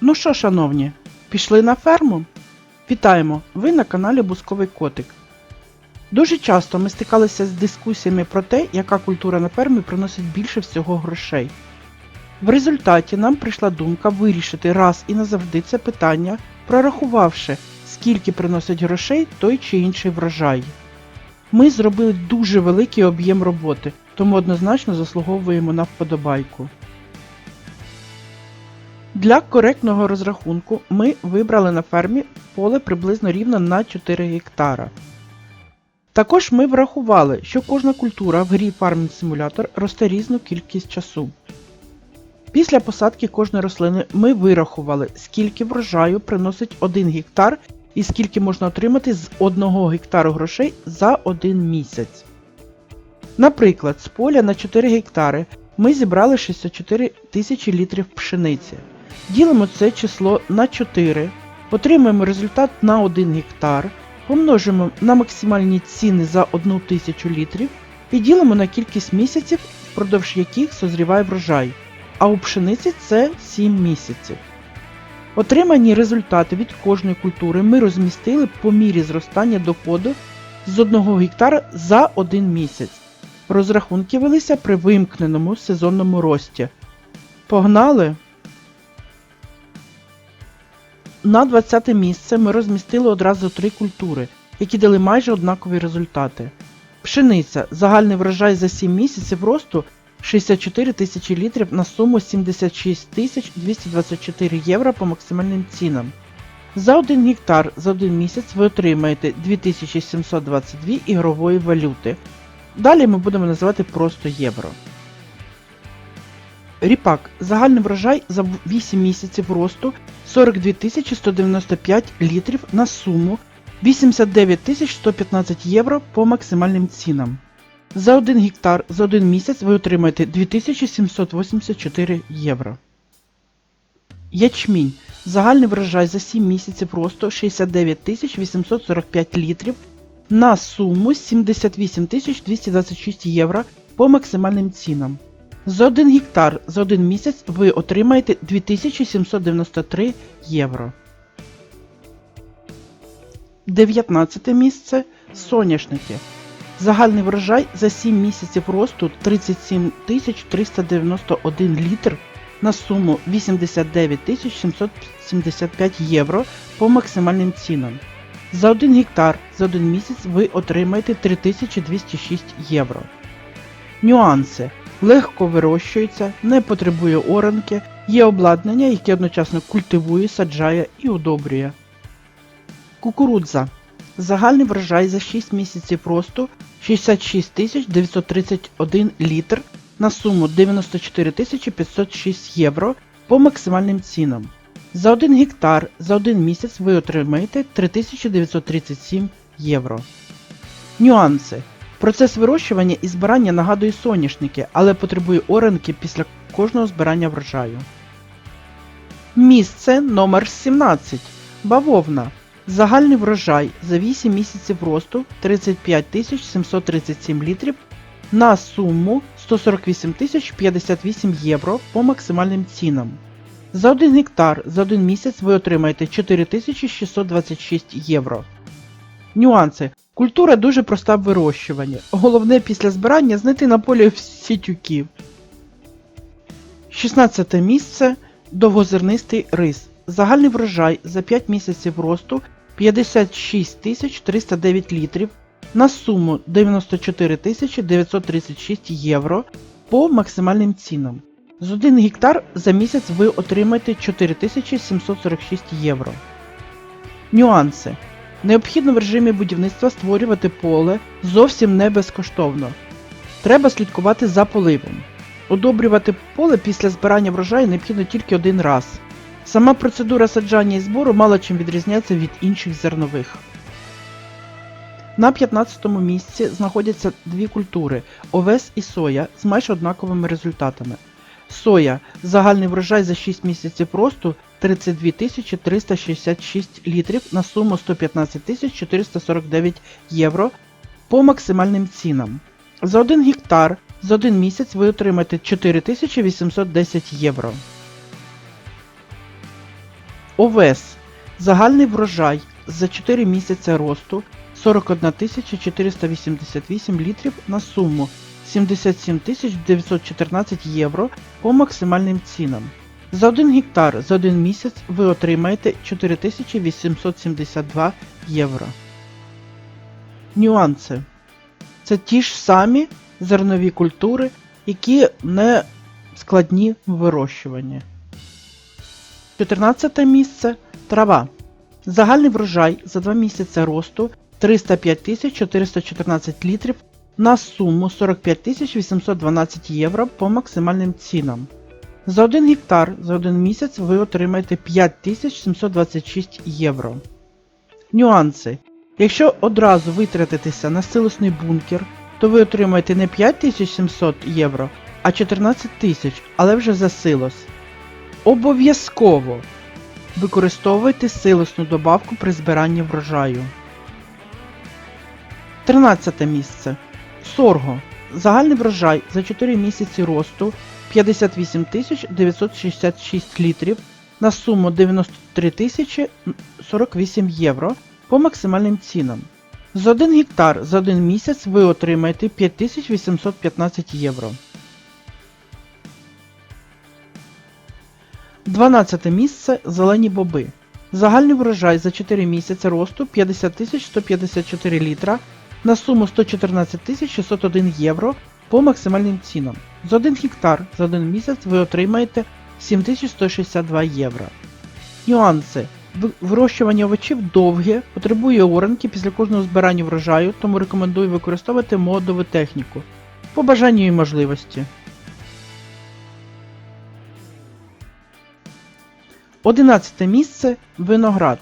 Ну що, шановні, пішли на ферму? Вітаємо! Ви на каналі Бусковий Котик. Дуже часто ми стикалися з дискусіями про те, яка культура на фермі приносить більше всього грошей. В результаті нам прийшла думка вирішити раз і назавжди це питання, прорахувавши, скільки приносить грошей той чи інший врожай. Ми зробили дуже великий об'єм роботи, тому однозначно заслуговуємо на вподобайку. Для коректного розрахунку ми вибрали на фермі поле приблизно рівно на 4 гектара. Також ми врахували, що кожна культура в грі Farming Simulator росте різну кількість часу. Після посадки кожної рослини ми вирахували, скільки врожаю приносить 1 гектар і скільки можна отримати з 1 гектару грошей за 1 місяць. Наприклад, з поля на 4 гектари ми зібрали 64 тисячі літрів пшениці. Ділимо це число на 4, отримуємо результат на 1 гектар, помножимо на максимальні ціни за 1 тисячу літрів і ділимо на кількість місяців, впродовж яких созріває врожай, а у пшениці це 7 місяців. Отримані результати від кожної культури ми розмістили по мірі зростання доходу з 1 гектара за 1 місяць. Розрахунки велися при вимкненому сезонному рості. Погнали! На 20 місце ми розмістили одразу три культури, які дали майже однакові результати. Пшениця загальний врожай за 7 місяців росту 64 тисячі літрів на суму 76 тисяч 224 євро по максимальним цінам. За 1 гектар за 1 місяць ви отримаєте 2722 ігрової валюти. Далі ми будемо називати просто євро. Ріпак. Загальний врожай за 8 місяців росту 42 195 літрів на суму 89 115 євро по максимальним цінам. За 1 гектар за 1 місяць ви отримаєте 2784 євро. Ячмінь. Загальний врожай за 7 місяців росту 69 845 літрів на суму 78 226 євро по максимальним цінам. За 1 гектар за 1 місяць ви отримаєте 2793 євро. 19 місце соняшники. Загальний врожай за 7 місяців росту 37 391 літр на суму 89 775 євро по максимальним цінам. За 1 гектар за 1 місяць ви отримаєте 3206 євро. Нюанси. Легко вирощується, не потребує оранки, є обладнання, яке одночасно культивує, саджає і удобрює. Кукурудза. Загальний врожай за 6 місяців росту 66 931 літр на суму 94 506 євро по максимальним цінам. За 1 гектар за 1 місяць ви отримаєте 3937 євро. Нюанси. Процес вирощування і збирання нагадує соняшники, але потребує оранки після кожного збирання врожаю. Місце номер 17. Бавовна. Загальний врожай за 8 місяців росту 35 737 літрів на суму 148 058 євро по максимальним цінам. За 1 гектар за 1 місяць ви отримаєте 4626 євро. Нюанси. Культура дуже проста в вирощуванні. Головне після збирання знайти на полі всі тюки. 16 місце довгозернистий рис. Загальний врожай за 5 місяців росту 56 309 літрів на суму 94 936 євро по максимальним цінам. З 1 гектар за місяць ви отримаєте 4746 євро. Нюанси. Необхідно в режимі будівництва створювати поле зовсім не безкоштовно. Треба слідкувати за поливом. Удобрювати поле після збирання врожаю необхідно тільки один раз. Сама процедура саджання і збору мало чим відрізняється від інших зернових. На 15 місці знаходяться дві культури овес і соя з майже однаковими результатами. Соя загальний врожай за 6 місяців росту 32 366 літрів на суму 115 449 євро по максимальним цінам. За 1 гектар за 1 місяць ви отримаєте 4810 євро. Овес. Загальний врожай за 4 місяці росту 41 488 літрів на суму 77 914 євро по максимальним цінам. За 1 гектар за 1 місяць ви отримаєте 4872 євро. Нюанси. Це ті ж самі зернові культури, які не складні в вирощуванні. 14 місце трава. Загальний врожай за 2 місяці росту 305 414 літрів на суму 45 812 євро по максимальним цінам. За 1 гектар за 1 місяць ви отримаєте 5726 євро. Нюанси. Якщо одразу витратитися на силосний бункер, то ви отримаєте не 5700 євро, а 14 тисяч, але вже за силос. Обов'язково використовуйте силосну добавку при збиранні врожаю. 13 місце. Сорго. Загальний врожай за 4 місяці росту 58 966 літрів на суму 93 тисячі 48 євро по максимальним цінам. За 1 гектар за 1 місяць ви отримаєте 5815 євро. 12 місце зелені боби. Загальний врожай за 4 місяці росту 50 154 літра на суму 114 601 євро по максимальним цінам. За 1 гектар за 1 місяць ви отримаєте 7162 євро. Нюанси. Вирощування овочів довге, потребує оранки після кожного збирання врожаю, тому рекомендую використовувати модову техніку по бажанню і можливості. 11 місце виноград.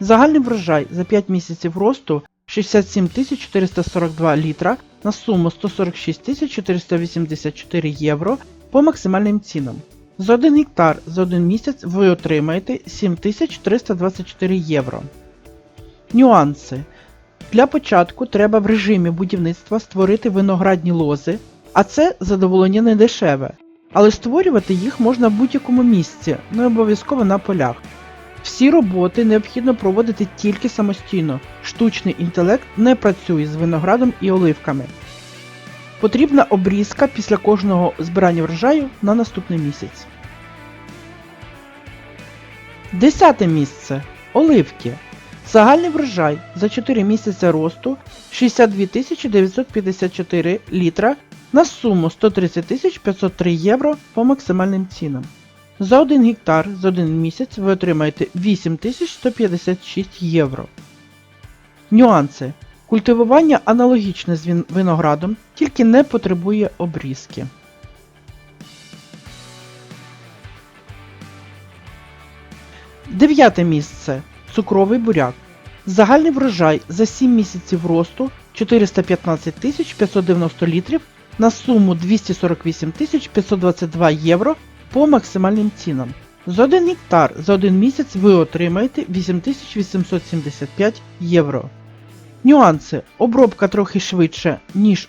Загальний врожай за 5 місяців росту 67 442 літра на суму 146 484 євро по максимальним цінам. За 1 гектар за 1 місяць ви отримаєте 7324 євро. Нюанси. Для початку треба в режимі будівництва створити виноградні лози, а це задоволення не дешеве. Але створювати їх можна в будь-якому місці, не обов'язково на полях. Всі роботи необхідно проводити тільки самостійно. Штучний інтелект не працює з виноградом і оливками. Потрібна обрізка після кожного збирання врожаю на наступний місяць. Десяте місце. Оливки. Загальний врожай за 4 місяці росту 62 954 літра на суму 130 503 євро по максимальним цінам. За 1 гектар за 1 місяць ви отримаєте 8156 євро. Нюанси. Культивування аналогічне з виноградом, тільки не потребує обрізки. Дев'яте місце. Цукровий буряк. Загальний врожай за 7 місяців росту 415 590 літрів на суму 248 522 євро по максимальним цінам. За 1 гектар за 1 місяць ви отримаєте 8875 євро. Нюанси. Обробка трохи швидше, ніж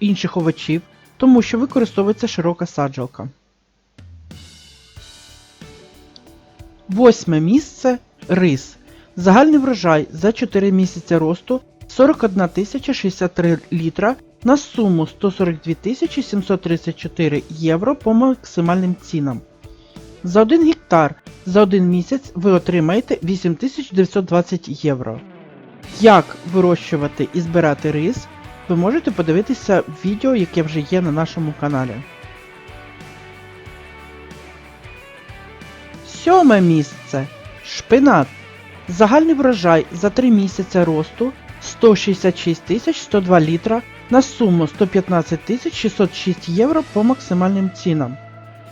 інших овочів, тому що використовується широка саджалка. Восьме місце рис. Загальний врожай за 4 місяці росту 41 063 літра на суму 142 734 євро по максимальним цінам. За 1 гектар за 1 місяць ви отримаєте 8920 євро. Як вирощувати і збирати рис, ви можете подивитися відео, яке вже є на нашому каналі. Сьоме місце. Шпинат. Загальний врожай за 3 місяці росту 166 102 літра на суму 115 606 євро по максимальним цінам.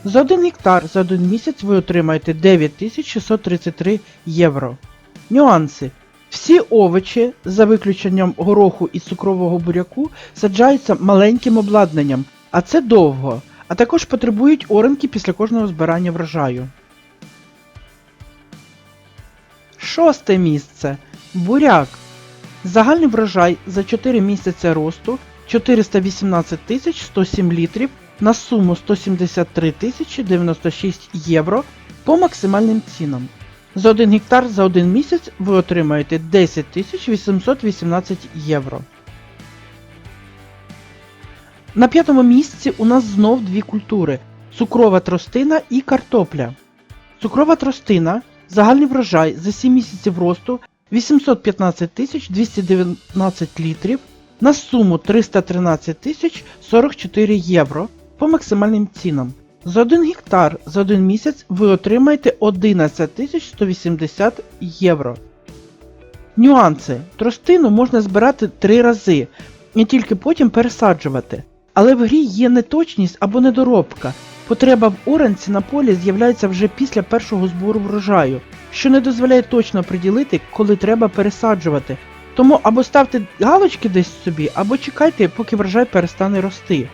За 1 гектар за 1 місяць ви отримаєте 9633 євро. Нюанси. Всі овочі, за виключенням гороху і цукрового буряку, саджаються маленьким обладнанням, а це довго, а також потребують оранки після кожного збирання врожаю. Шосте місце. Буряк. Загальний врожай за 4 місяці росту 418 107 літрів на суму 173 096 євро по максимальним цінам. За 1 гектар за 1 місяць ви отримаєте 10 818 євро. На п'ятому місці у нас знов дві культури: цукрова тростина і картопля. Цукрова тростина, загальний врожай за 7 місяців росту 815 219 літрів на суму 313 тисяч 44 євро по максимальним цінам. За 1 гектар за 1 місяць ви отримаєте 11 тисяч 180 євро. Нюанси. Тростину можна збирати 3 рази і тільки потім пересаджувати. Але в грі є неточність або недоробка. Потреба в оранці на полі з'являється вже після першого збору врожаю, що не дозволяє точно приділити, коли треба пересаджувати. Тому або ставте галочки десь собі, або чекайте, поки врожай перестане рости.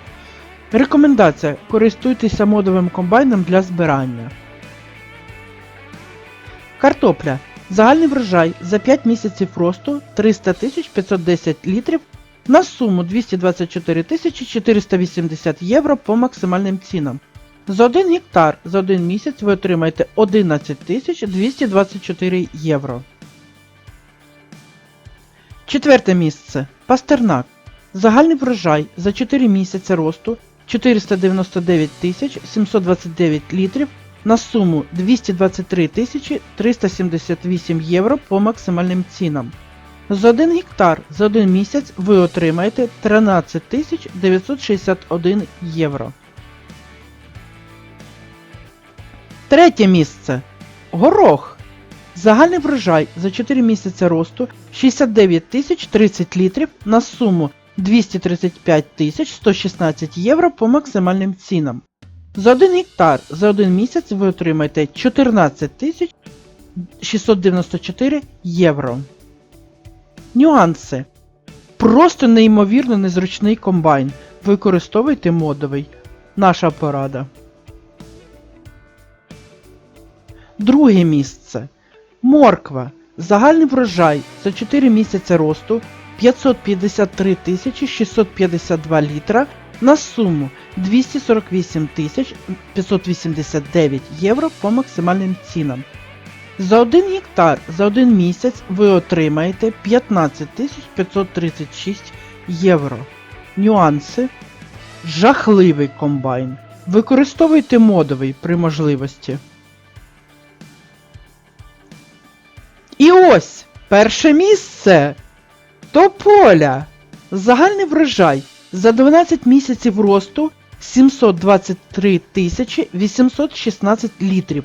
Рекомендація: користуйтеся модовим комбайном для збирання. Картопля. Загальний врожай за 5 місяців росту 300 510 літрів на суму 224 480 євро по максимальним цінам. За 1 гектар за 1 місяць ви отримаєте 11 224 євро. Четверте місце. Пастернак. Загальний врожай за 4 місяці росту 499 729 літрів на суму 223 378 євро по максимальним цінам. За 1 гектар за 1 місяць ви отримаєте 13 961 євро. Третє місце. Горох. Загальний врожай за 4 місяці росту 69 тисяч 30 літрів на суму 235 тисяч 116 євро по максимальним цінам. За 1 гектар за 1 місяць ви отримаєте 14 тисяч 694 євро. Нюанси. Просто неймовірно незручний комбайн. Використовуйте модовий. Наша порада. Друге місце. Морква. Загальний врожай за 4 місяці росту 553 652 літра на суму 248 589 євро по максимальним цінам. За 1 гектар за 1 місяць ви отримаєте 15 536 євро. Нюанси. Жахливий комбайн. Використовуйте модовий при можливості. І ось перше місце. Тополя. Загальний врожай за 12 місяців росту 723 816 літрів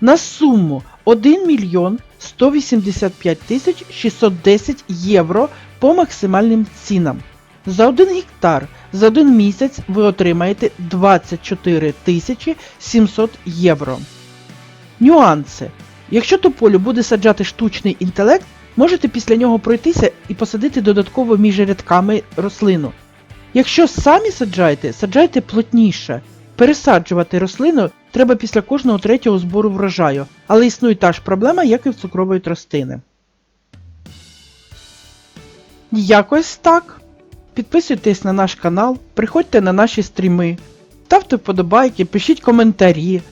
на суму 1 мільйон 185 тисяч 610 євро по максимальним цінам. За 1 гектар за 1 місяць ви отримаєте 24 тисячі 700 євро. Нюанси. Якщо тополю буде саджати штучний інтелект, можете після нього пройтися і посадити додатково між рядками рослину. Якщо самі саджаєте, саджайте плотніше. Пересаджувати рослину треба після кожного третього збору врожаю, але існує та ж проблема, як і в цукрової тростини. Якось так. Підписуйтесь на наш канал, приходьте на наші стріми, ставте вподобайки, пишіть коментарі.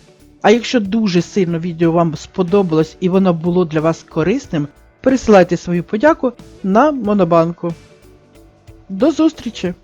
А якщо дуже сильно відео вам сподобалось і воно було для вас корисним, пересилайте свою подяку на Монобанку. До зустрічі!